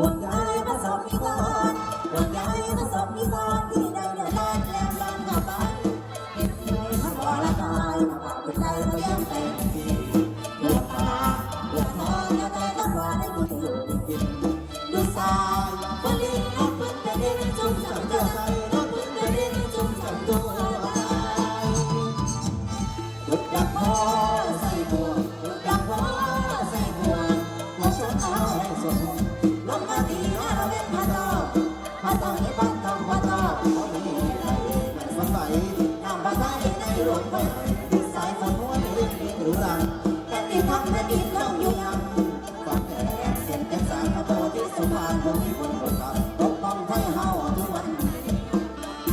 ห่วงใยพรสงฆ์นิกรวงใยพรสงฆ์นิกที่ได้เดินแลนแลนแลกับไปในพระวรกายพระใเรายังเป็นดีเลือดตาลือดองยังไงก็ขอให้คุณอย่ดี นสดใสน้ำพระทัยในหลวงไปสายฝนหัวดินดินหรือรังแต่ดินทำและดินต้องยู่ยังฝังแต่เส้นเป็นสารพระโพธิสุพรรณภูมิพลคนขับปกป้องไทยเฮาทุกวัน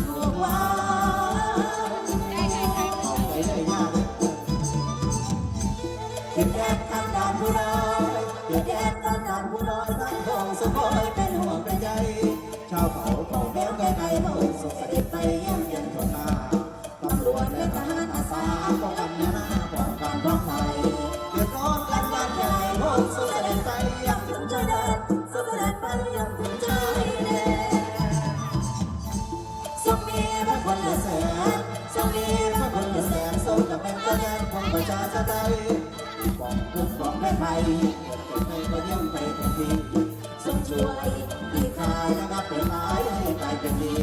ทุกวันไปได้ยากดินแดนกันดานผู้น้อยดินแดนกันดานผู้น้อยสังทองสมอยเป็นห่วงเป็นใยชาวเขาเขาแก้วแก่ไก่มาอุ่นสุขสิบไปเยี่ยม นสมมีพระคนละแสนสมกับเป็นตัวแทนของประชาชนไทยปองทุกข์ปองไม่ภัยเกิดเป็นก็ย่อมไปทันทีสมช่วยที่คายนะครับเป็นร้ายให้กลายเป็นดี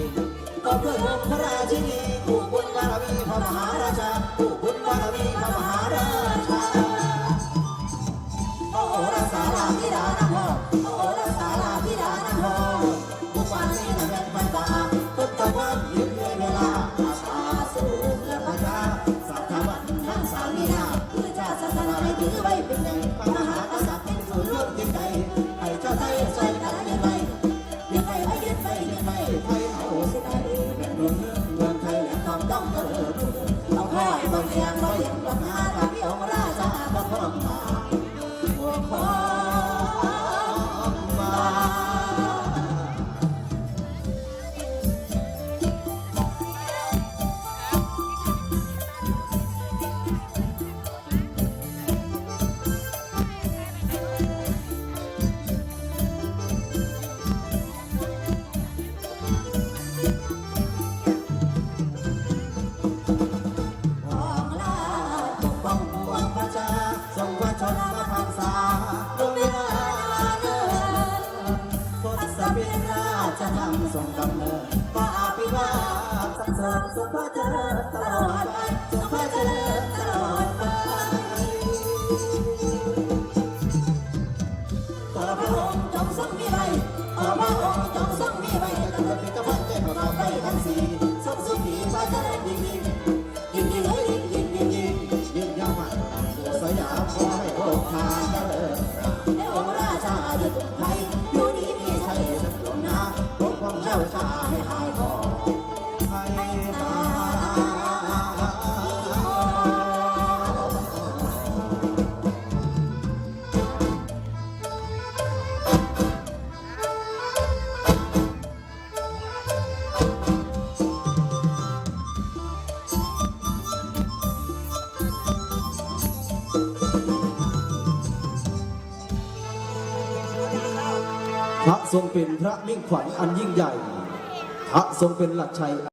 ก็เพื่อพระราชินีผู้บุญบารมีพระมหาราชาผู้บุญบารมีพระมหาราชาโอ้รักษาลาพิดานะพ่อโอ้รักษาลาพิดานะพ่อบุกวันนี้นะ ถือไว้เป็นใหญ่พระมหากษัตริย์เป็นศูนย์รวมจิตใจให้เจ้าไทยใส่กันยังไงยังไงไม่ยึดไม่ยึดไม่ไทยเอาสิได้เป็นเมืองเมืองไทยและความต้องเจริญเอาค่อยบนเสียงบนเสียง ราชธรรมทรงกำเนิดปาปิวาสสันเสริญสุภาเจริญตลอดไปสุภาเจริญตลอดไปขอพระองค์จงทรงมีไว้ขอพระองค์จงทรงมีไว้ตลอดปีกพันเจ้าเราไปทั้งสี่ทรงสุขีพระเจริญยิ่งยิ่งยิ่งยิ่งยิ่งยิ่งยิ่งยิ่งยิ่งยาวมาสยามขอให้โลกทานเจริญและองค์ราชาอยู่ทุกไทย 笑得 พระทรงเป็นพระมิ่งขวัญอันยิ่งใหญ่ พระทรงเป็นหลักชัย